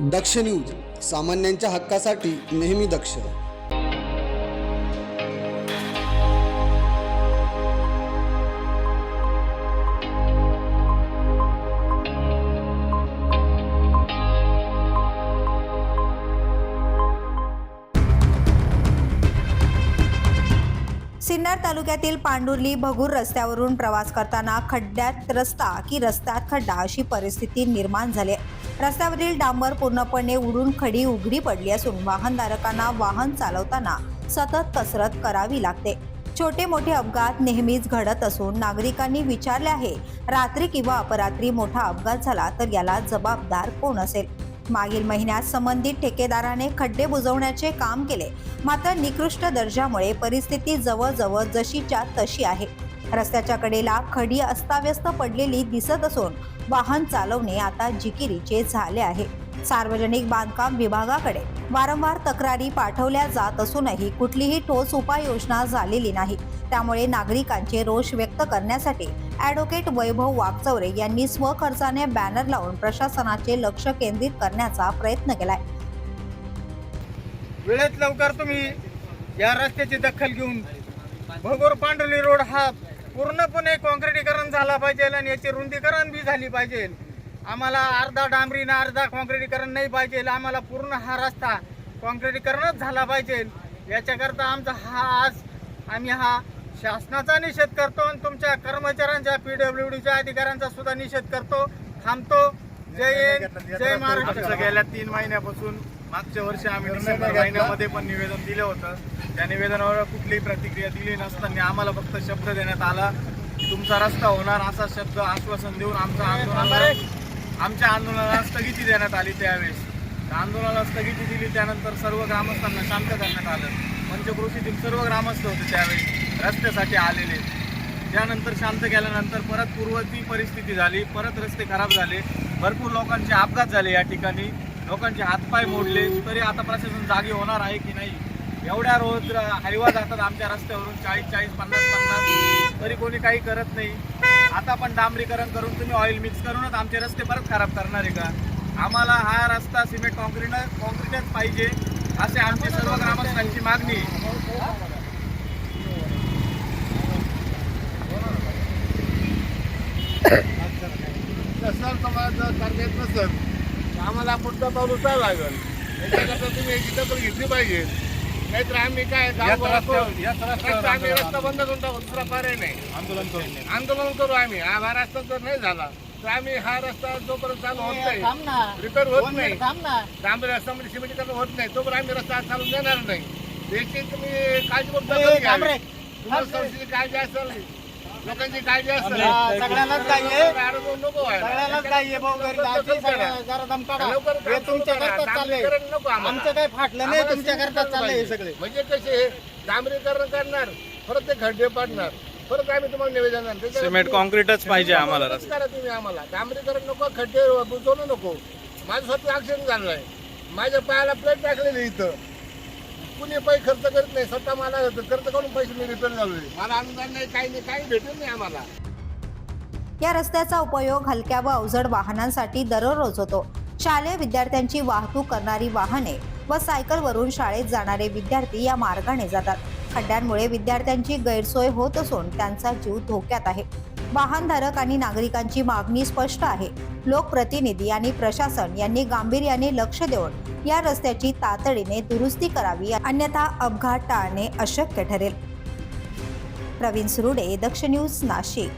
दक्ष news सामान्यांच्या हक्कासाठी नेहमी दक्ष. सिन्नर तालुक्यातील पांडुर्ली भगूर रस्त्यावरून प्रवास करताना खड्ड्यात रस्ता की रस्त्यात खड्डा अशी परिस्थिती निर्माण झाली रस्त्यावरील डांबर पूर्णपणे उडून खडी उघडी पडली असून वाहनधारकांना वाहन चालवताना सतत कसरत करावी लागते. छोटे मोठे अपघात नेहमीच घडत असून नागरिकांनी विचारले आहे रात्री किंवा अपरात्री मोठा अपघात झाला तर याला जबाबदार कोण असेल? मागील महिन्यात संबंधित ठेकेदाराने खड्डे बुजवण्याचे काम केले. मात्र निकृष्ट दर्जामुळे परिस्थिती जवळजवळ जशीच्या तशी आहे. रस्त्याच्या कडेला खडी अस्ताव्यस्त पडलेली दिसत असून वाहन चालवणे आता जिकिरीचे झाले आहे. सार्वजनिक बांधकाम विभागाकडे वारंवार तक्रारी पाठवल्या जात असूनही कुठलीही ठोस उपाययोजना झालेली नाही. त्यामुळे नागरिकांचे रोष व्यक्त करण्यासाठी ॲडव्होकेट वैभव वागचौरे यांनी स्वखर्चाने बॅनर लावून प्रशासनाचे लक्ष केंद्रित करण्याचा प्रयत्न केलाय. वेळेत लवकर तुम्ही या रस्त्याची दखल घेऊन भगोर पांडुली रोड हा पूर्णपणे काँक्रिटीकरण झाला पाहिजे आणि याची रुंदीकरण बी झाली पाहिजे. आम्हाला अर्धा डांबरीनं अर्धा काँक्रिटीकरण नाही पाहिजे. आम्हाला पूर्ण हा रस्ता काँक्रिटीकरणच झाला पाहिजे. याच्याकरता आमचा हा आज आम्ही हा शासनाचा निषेध करतो आणि तुमच्या कर्मचाऱ्यांच्या पी डब्ल्यू डीच्या अधिकाऱ्यांचा सुद्धा निषेध करतो थांबतो. जय हिंद जय महाराष्ट्र. गेल्या तीन महिन्यापासून मागच्या वर्षी आम्ही डिसेंबर महिन्यामध्ये पण निवेदन दिलं होतं. त्या निवेदनावर कुठलीही प्रतिक्रिया दिली नसताना आम्हाला फक्त शब्द देण्यात आला तुमचा रस्ता होणार असा शब्द आश्वासन देऊन आमचं आंदोलनाला आमच्या आंदोलनाला स्थगिती देण्यात आली त्यावेळेस. त्या आंदोलनाला स्थगिती दिली त्यानंतर सर्व ग्रामस्थांना शांत करण्यात आलं. पंचक्रोशीतील सर्व ग्रामस्थ होते त्यावेळेस रस्त्यासाठी आलेले. त्यानंतर शांत केल्यानंतर परत पूर्वती परिस्थिती झाली परत रस्ते खराब झाले. भरपूर लोकांचे अपघात झाले या ठिकाणी. लोकांचे हातपाय मोडले तरी आता प्रशासन जागी होणार आहे की नाही? एवढ्या रोज हरिवा जातात आमच्या रस्त्यावरून चाळीस चाळीस पन्नास पन्नास तरी कोणी काही करत नाही. आता पण डांबरीकरण करून तुम्ही ऑइल मिक्स करूनच आमचे रस्ते परत खराब करणार आहे का? आम्हाला हा रस्ता सिमेंट कॉन्क्रीट कॉन्क्रीटच पाहिजे असे आमची सर्व ग्रामस्थांची मागणी आहे. तुम्हाला तुम्हाला टार्गेट नसल तर आम्हाला पुढचा पाऊल उचलावं लागेल. याच्याकरता तुम्ही एक तर घेतली पाहिजे. नाहीतर आम्ही काय गाव करू. रस्ता आम्ही रस्ता बंद करून टाकू दुसरा पर्याय नाही. आंदोलन करून आंदोलन करू आम्ही. हा हा रस्ता जर नाही झाला तर आम्ही हा रस्ता जोपर्यंत चालू होत नाही रिपेअर होत नाही. डांबरी रस्त्यामध्ये सिमेंटीकरण होत नाही तोपर्यंत आम्ही रस्ता चालू देणार नाही. याची तुम्ही काळजी संस्थेची काळजी असेल. लोकांची काळजी असेल सगळ्यांनाच काळजी आहे. अनुभव नको व्हायला. सगळ्यालाच काही आहे भाऊ जरा. लवकर हे तुमच्या करताच चाललंय डांबरीकरण नको आम्हाला. आमचं काही फाटलं नाही तुमच्या करताच चाललंय हे. सगळे म्हणजे कसे डांबरीकरण करणार परत ते खड्डे पाडणार परत आम्ही तुम्हाला निवेदन. त्याच्यावर सिमेंट तुम्ही- कॉन्क्रीटच पाहिजे आम्हाला तुम्ही करा तुम्ही आम्हाला डांबरीकरण नको खड्डे बुजवणं नको माझं स्वतः ऍक्सिडेंट झालंय माझ्या पायाला प्लेट टाकलेली इथं कुणी पैसे खर्च करत नाही स्वतः मला खर्च करून पैसे मी रिपेअर झालोय. मला अनुदान नाही काही नाही काही भेटत नाही आम्हाला. या रस्त्याचा उपयोग हलक्या व अवजड वाहनांसाठी दररोज होतो. शालेय विद्यार्थ्यांची वाहतूक करणारी वाहने व सायकलवरून शाळेत जाणारे विद्यार्थी या मार्गाने जातात. खड्ड्यांमुळे विद्यार्थ्यांची गैरसोय होत असून त्यांचा जीव धोक्यात आहे. वाहनधारक आणि नागरिकांची मागणी स्पष्ट आहे. लोकप्रतिनिधी आणि प्रशासन यांनी गांभीर्याने लक्ष देऊन या रस्त्याची तातडीने दुरुस्ती करावी अन्यथा अपघात टाळणे अशक्य ठरेल. प्रवीण सुरुडे दक्ष न्यूज नाशिक.